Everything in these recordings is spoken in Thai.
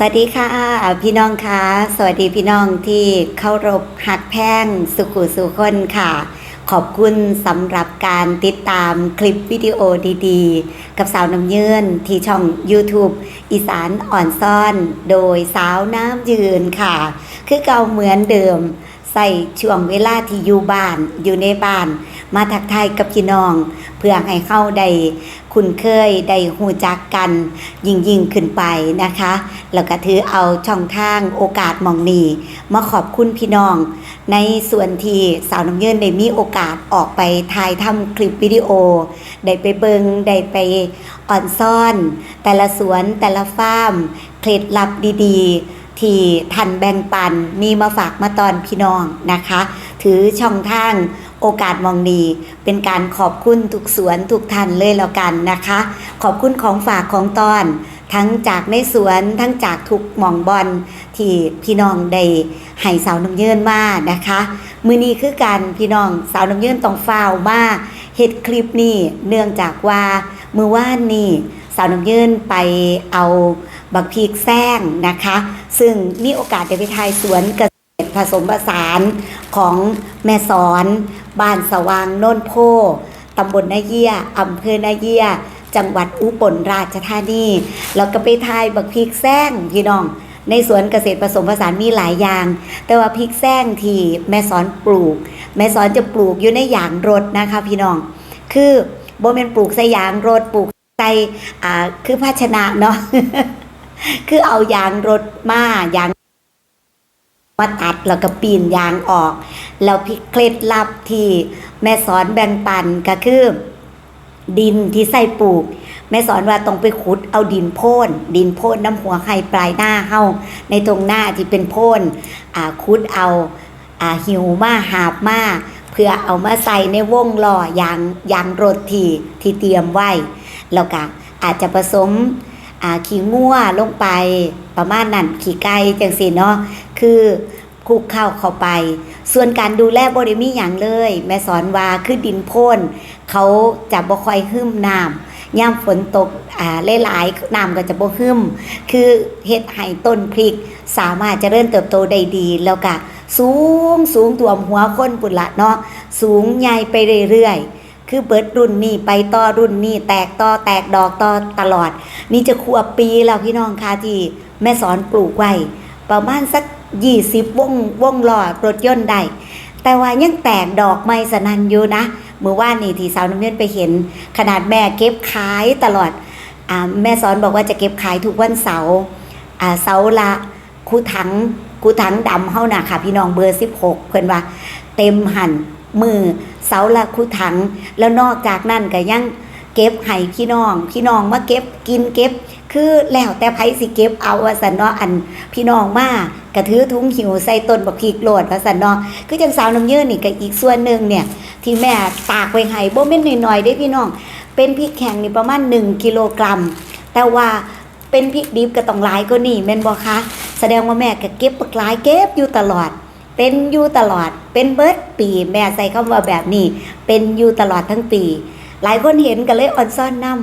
สวัสดีค่ะ พี่น้องคะสวัสดีพี่น้องที่เคารพหักแพงสุขุสุคนค่ะ ขอบคุณสำหรับการติดตามคลิปวิดีโอดีๆ กับสาวน้ำยืนที่ช่อง YouTube อีสานอ่อนซ่อน โดยสาวน้ำยืนค่ะ คือเก่าเหมือนเดิม ใส่ช่วงเวลาที่อยู่บ้านอยู่ในบ้าน มาทักทายกับพี่น้อง เพื่อให้เข้าได้คุ้นเคยได้หูจักกันยิ่งยิ่งขึ้นไปนะคะ แล้วก็ถือเอาช่องทางโอกาสมองนีมาขอบคุณพี่น้อง ในส่วนที่สาวน้ำเยินได้มีโอกาสออกไปถ่ายทำคลิปวิดีโอ ได้ไปเบิงได้ไปอ่อนซ่อน แต่ละสวนแต่ละฟาร์มเคล็ดลับดีๆ ที่ทันแบ่งปันมีมาฝากมาตอนพี่น้องนะคะ ถือช่องทาง โอกาสมองดี เป็นการขอบคุณทุกสวนทุกท่านเลยแล้วกันนะคะ ขอบคุณของฝากของตอน ทั้งจากในสวนทั้งจากทุกหมองบอลที่พี่น้องได้ให้สาวน้ำเยินมานะคะ มือนี้คือการพี่น้องสาวน้ำเยินต้องฟาวมาเฮ็ดคลิปนี้เนื่องจากว่ามือว่านนี่สาวน้ำเยินไปเอาบักพีกแซงนะคะ ซึ่งมีโอกาสได้ไปทายสวนเกษตร ผสมผสานของแม่สอนบ้านสว่างโน่นโพตำบลนาเยียอำเภอนาเยีย จังหวัดอุบลราชธานี แล้วก็ไปทายบักพริกแซงพี่น้อง ในสวนเกษตรผสมผสานมีหลายอย่าง แต่ว่าพริกแซงที่แม่สอนปลูก แม่สอนจะปลูกอยู่ในยางรถนะคะพี่น้อง คือโบเมนปลูกใส่ยางรถปลูกใส่อ่าคือภาชนะเนาะคือเอายางรถมายาง มาตัดแล้วก็ปีนยางออก แล้วพิเคล็ดลับที่แม่สอนแบ่งปันก็คือดินที่ใส่ปลูก แม่สอนว่าต้องไปขุดเอาดินโพ่นดินโพ่นน้ำหัวไข่ปลายหน้าเข้า ในตรงหน้าที่เป็นโพ่นอ่าขุดเอาอ่าหิวมาหาบมาเพื่อเอามาใส่ในวงล้อยางยางรถที่ที่เตรียมไว้แล้วก็อาจจะผสมอ่าขี้งัวลงไปประมาณนั้นขี้ไก่จังสิเนาะ คือคุกเข้าเข้าไป ส่วนการดูแลบริมีอย่างเลย แม่สอนว่าคือดินโพ่นเขาจะบ่ค่อยหึมน้ำย่ามฝนตกอ่าหลายๆน้ำก็จะบ่หึมคือเฮ็ดให้ต้นพริก สามารถเจะเริ่เติบโตได้ดีแล้วก็สูงสูงตัวมหัวคนปุนละเนาะสูงใหญ่ไปเรื่อยๆ คือเบิดรุ่นนี้ไปต่อรุ่นนี้แตกต่อแตกดอกต่อตลอด นี่จะขวปีแล้วพี่น้องค่ะที่แม่สอนปลูกไว้ประมาณสัก ยี่สิบวงวงล้อรถยนต์ได้แต่ว่ายังแตกดอกไม้สนันอยู่นะเมื่อว่านนี่ที่สาวน้ำเงินไปเห็น ขนาดแม่เก็บขายตลอดอแม่สอนบอกว่าจะเก็บขายทุกวันเสาร์เสาร์ละคูถังคูถังดำเฮาน่ะค่ะ พี่น้องเบอร์ 16 เพิ่นว่า เต็มหันมือเสาละคูถัง แล้วนอกจากนั้นก็ยัง เก็บให้พี่น้อง พี่น้องมาเก็บกินเก็บ คือแล้วแต่ไผสิเก็บเอาว่าสันเนาะอัน พี่น้องมากระถือถุงหิวใส่ต้นบักพริกโหลดว่าสันเนาะคือจังสาวน้ำยืนนี่ก็อีกส่วนหนึ่งเนี่ย ที่แม่ตากไว้ให้บ่แม่นน้อยๆได้พี่น้อง เป็นพริกแข็งนี่ประมาณ1กิโลกรัม แต่ว่าเป็นพริกดิบก็ต้องหลายกว่านี่แม่นบ่คะแสดงว่าแม่ก็เก็บปักหลายเก็บอยู่ตลอดเป็นอยู่ตลอด เป็นเบิดปี แม่ใส่คำว่าแบบนี้ เป็นอยู่ตลอดทั้งปี หลายคนเห็นก็เลยออนซ่อนนํ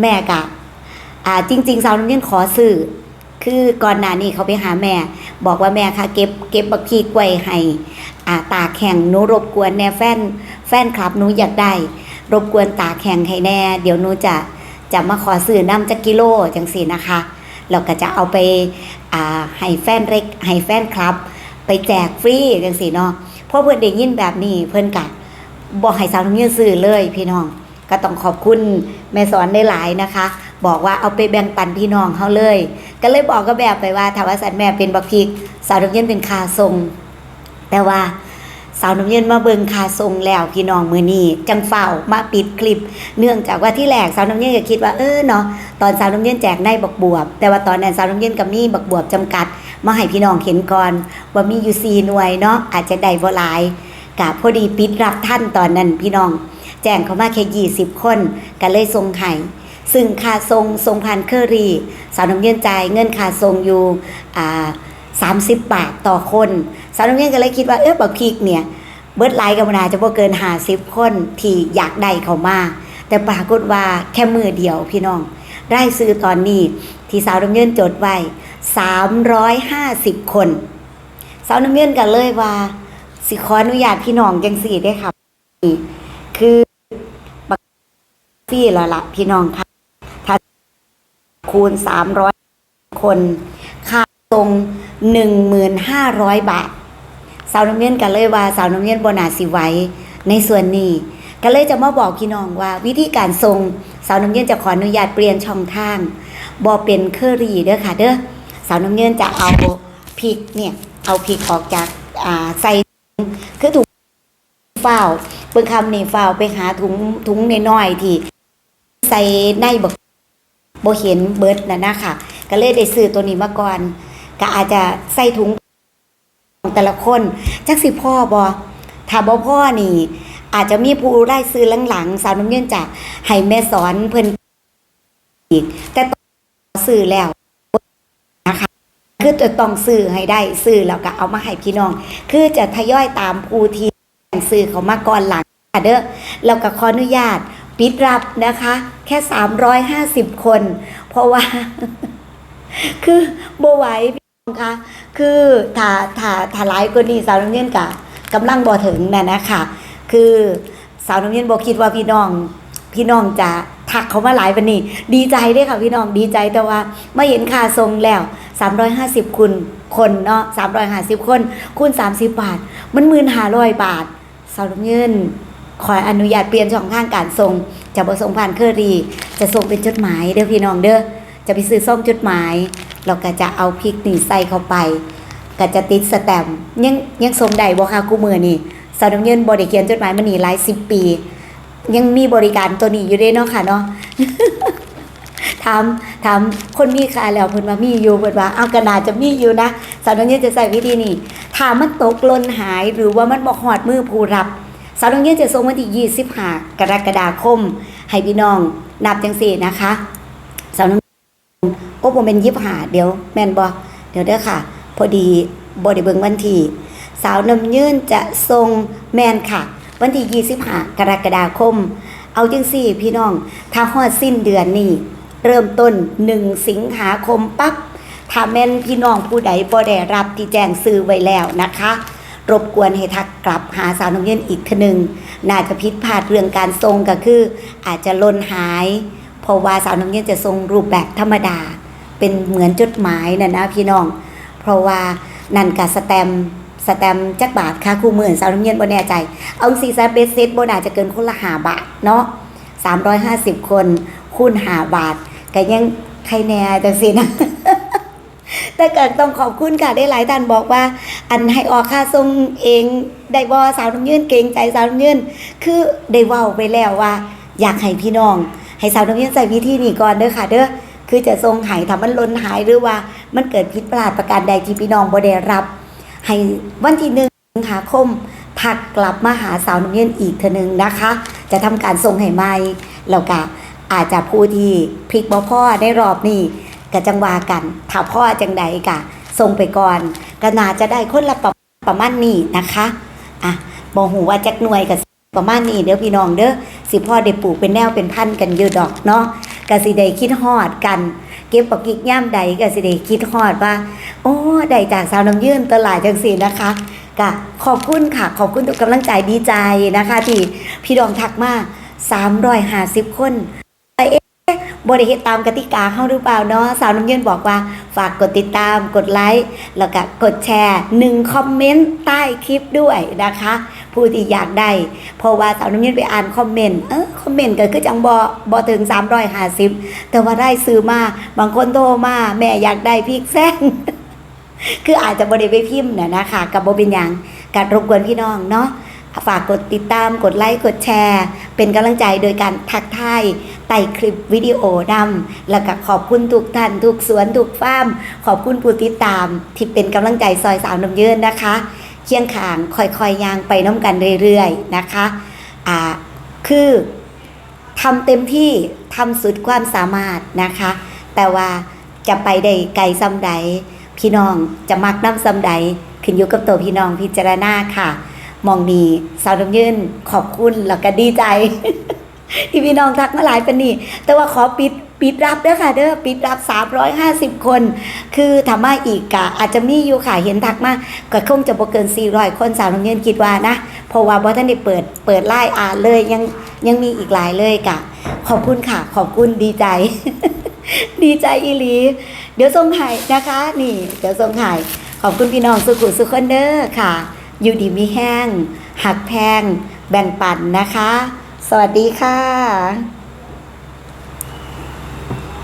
แม่กะอ่าจริง ๆ สาวน้ำเย็นขอซื้อคือก่อนหน้านี้เขาไปหาแม่ บอกว่าแม่คะเก็บเก็บบักพีกไว้ให้อ่าตาแข่งหนูรบกวนแน่แฟนแฟนคลับหนูอยากได้ รบกวนตาแข่งให้แน่ เดี๋ยวหนูจะจะมาขอซื้อน้ำจักกิโลจังสีนะคะแล้วก็จะเอาไปอ่าให้แฟนเล็กให้แฟนคลับ ไปแจกฟรีจังสีเนาะเพราะเพื่อนได้ยินแบบนี้เพื่อนกั บอกให้สาวน้ำเย็นซื้อเลยพี่น้อง ก็ต้องขอบคุณแม่สอนได้หลายนะคะ บอกว่าเอาไปแบ่งปันพี่น้องเขาเลย ก็เลยบอกก็แบบไปว่าถ้าว่าสันแม่เป็นบักพริกสาวน้ำเย็นเป็นคาทรง แต่ว่าสาวน้ำเย็นมาเบิงคาทรงแล้วพี่น้องมือนี้จังเฝ้ามาปิดคลิป เนื่องจากว่าที่แรกสาวน้ำเย็นก็คิดว่าเออเนาะตอนสาวน้ำเย็นแจกได้บักบวบ แต่ว่าตอนนั้นสาวน้ำเย็นกับมีบักบวบจำกัด มาให้พี่น้องเห็นก่อนว่ามีอยู่สี่หน่วยเนาะอาจจะได้บ่หลาย กะพอดีปิดรับท่านตอนนั้นพี่น้อง แจ้งเขามาแค่ยี่สิบคนก็เลยทรงไข่ซึ่งค่าทรงทรงพันเคอรี่สาวน้ำเย็นจ่ายเงินค่าทรงอยู่อ่าสามสิบบาทต่อคนสาวน้ำเย็นก็เลยคิดว่าเออบักพีกเนี่ยเบิร์ดไลน์กับนาจะบ่เกินหาสิบคนที่อยากได้เขามาแต่ปรากฏว่าแค่มือเดียวพี่น้องได้ซื้อตอนนี้ที่สาวน้ำเย็นจดไว้350คนสาวน้ำเงินกันเลยว่า สิขออนุญาตพี่น้องจังสี่ได้ครับนี่คือบักซี่ล้วล่ะพี่น้องค่ะถ้าคูณ300คนค่าตรง1,500บาท สาวน้ำเงินกันเลยว่าสาวน้ำเงินบนาสิไว้ในส่วนนี้ก็เลยจะมาบอกพี่น้องว่าวิธีการทรงสาวน้ำเงินจะขออนุญาตเปลี่ยนช่องทางบอเป็นเคอรี่เด้อค่ะเด้อสาวน้ำเงินจะเอาพริกเนี่ยเอาพริกออกจากอ่าใส่ ฝ้าวเบิ่งคำนี่ฝ้าวไปหาถุงถุงน้อยๆที่ใส่ในบกบ่เห็นเบิดน่ะนะคะก็เลยได้ซื้อตัวนี้มาก่อน ก็อาจจะใส่ถุงของแต่ละคนจักสิพ่อบอถ้าบ่พ่อนี่ อาจจะมีผู้ได้ซื้อหลังๆสาวน้ำเงินจะให้แม่สอนเพิ่นอีก แต่ต้องซื้อแล้วนะคะคือจะต้องซื้อให้ได้ซื้อแล้วก็เอามาให้พี่น้อง คือจะทยอยตามผู้ที่ ซื้อเขามาก่อนหลังค่ะเด้อแล้วก็ขออนุญาตปิดรับนะคะ แค่ 350 คน เพราะว่า คือโบไหวพี่น้องคะคือถ้าถ้าถ้าหลายกว่านี้สาวน้ำเงินกะกำลังบ่ถึงน่ะนะคะคือสาวน้ำเย็นบอกคิดว่าพี่น้อง พี่น้องจะทักเขามาหลายวันนี้ ดีใจเด้วยค่ะพี่น้องดีใจแต่ว่าไม่เห็นค่าทรงแล้ว 350คุณคนเนาะ350 คนคูณ30 บาท มันหมื่นหาร้อยบาท สาวน้ำเงินขออนุญาตเปลี่ยนช่องทางการส่งจะบ่ส่งผ่านเคอรี่ จะส่งเป็นจดหมายเด้อพี่น้องเด้อจะไปซื้อส้มจดหมาย เราก็จะเอาพริกนี่ใส่เข้าไป ก็จะติดสแตมป์ยังยังส่งได้บ่คะกูมือนี่สาวน้ำเงินบริเขียนจดหมายมานี่หลายสิบปี ยังมีบริการตัวนี้อยู่ด้เนาะค่ะเนาะถามถามคนมีค่าแล้วเพิ่นว่ามีอยู่เพิ่นว่าเอากระดาษจะมีอยู่นะสาวน้ำเงินจะใส่วิธีนี้ ถ้ามันตกหล่นหายหรือว่ามันบ่ฮอดมือผู้รับสาวน้ำเงินจะส่งวันที่25กรกฎาคม ให้พี่น้องนับจังซี่นะคะสาวน้ำเงินโอ้ผมเป็น25เดี๋ยวแมนบ่เดี๋ยวเด้อค่ะ พอดีบ่ได้เบิงวันที่สาวน้ำยืนจะทรงแมนค่ะ วันที่25กรกฎาคม เอาจังสี่พี่น้องถ้าฮอดสิ้นเดือนนี้เริ่มต้น 1 สิงหาคมปั๊บ ถ้าแม่นพี่น้องผู้ใดบ่ได้รับที่แจ้งซื้อไว้แล้วนะคะ รบกวนให้ทักกลับหาสาวน้ำเย็นอีกทนึงน่าจะผิดพลาดเรื่องการทรงก็คือ อาจจะล่นหาย เพราะว่าสาวน้ำเย็นจะทรงรูปแบบธรรมดา เป็นเหมือนจดหมายนะนะพี่น้อง เพราะว่านั่นกับสแตมสแตมจักบาทค่าคู่หมื่นสาวน้ำเย็นบ่แน่ใจ เอาสีซาเบสเซตบ่น่าจะเกินคนละหาบาทเนาะ350คนคูณหาบาทก็ยังใครแน่จังสินะ แต่เกิดต้องขอบคุณค่ะได้หลายท่านบอกว่า อันให้ออกค่าทรงเองได้บ่สาวน้ำยืนเก่งใจสาวน้ำยืนคือได้เว้าไปแล้วว่า อยากให้พี่น้อง ให้สาวน้ำยืนใส่วิธีนี้ก่อนเด้อค่ะ เด้อคือจะทรงหายทำมันล้นหายหรือว่ามันเกิดผิดพลาดประการใดที่พี่น้องบ่ได้รับ ให้วันที่หนึ่งสิงหาคมถักกลับมาหาสาวน้ำเย็นอีกเทอนึงนะคะ จะทำการส่งให้ใหม่แล้วก็อาจจะผู้ที่พลิกบ่พ่อได้รอบนี้ ก็จังว่ากันถ้าพ่อจังใดกะส่งไปก่อนก็น่าจะได้คนละประประมาณนี้นะคะอะบ่หูว่าจักหน่วยกับประมาณนี้เด้อพี่น้องเด้อสิพ่อได้ปลูกเป็นแนวเป็นพันกันเยอะดอกเนาะก็สิได้คิดฮอดกัน เก็บปกิกย่ามใดก็สิได้คิดฮอดว่า โอ้ได้จากสาวน้ำยื่นตลาดจังสีนะคะกะขอบคุณค่ะ ขอบคุณทุกกำลังใจดีใจนะคะ ที่พี่ดองทักมา350 คน บริเหตตามกติกาเขาหรือเปล่าเนาะสาวน้ำเย็นบอกว่าฝากกดติดตามกดไลค์แล้วก็กดแชร์หนึ่งคอมเมนต์ใต้คลิปด้วยนะคะผู้ที่อยากได้เพราะว่าสาวน้ำเย็นไปอ่านคอมเมนต์เออคอมเมนต์ก็คือจังบอบอถึง 350 แต่ว่าได้ซื้อมาบางคนโทรมาแม่อยากได้พริกแซงคืออาจจะบริไปพิมพ์นะนะคะกับโบเป็นอย่างการรบกวนพี่น้องเนาะ ฝากกดติดตามกดไลค์กดแชร์ เป็นกำลังใจโดยการทักทายใต้คลิปวิดีโอนำแล้วก็ขอบคุณทุกท่านทุกสวนทุกฟาร์ม ขอบคุณผู้ติดตาม ที่เป็นกำลังใจซอยสาวน้ำเยืนนะคะ เคียงขางค่อยๆยางไปน้ำกันเรื่อยๆนะคะอ่าคือทำเต็มที่ทำสุดความสามารถนะคะ แต่ว่าจะไปได้ไกลซ้ำใดพี่น้องจะมักน้ำซ้ำใดขึ้นอยู่กับตัวพี่น้องพิจารณาค่ะ มองนี้สาวน้ำยืนขอบคุณแล้วก็ดีใจ ที่พี่น้องทักมาหลายป็นนี่ แต่ว่าขอปิดปิดรับเด้อค่ะเด้อปิดรับ 350 คน คือทำมาอีกกะอาจจะมีอยู่ค่ะเห็นทักมาก็คงจะบ่เกิน 400 คนสาวน้ำเงินคิดว่านะ เพราะว่าบ่ทันได้เปิดเปิดไล่อ่านเลยยังยังมีอีกหลายเลยกะ ขอบคุณค่ะ ขอบคุณดีใจ ดีใจอีหลี เดี๋ยวส่งให้นะคะ นี่ เดี๋ยวส่งให้ขอบคุณพี่น้องสุขุสุขคนเด้อค่ะ อยู่ดีมีแห้ง หักแพง แบ่งปันนะคะ สวัสดีค่ะ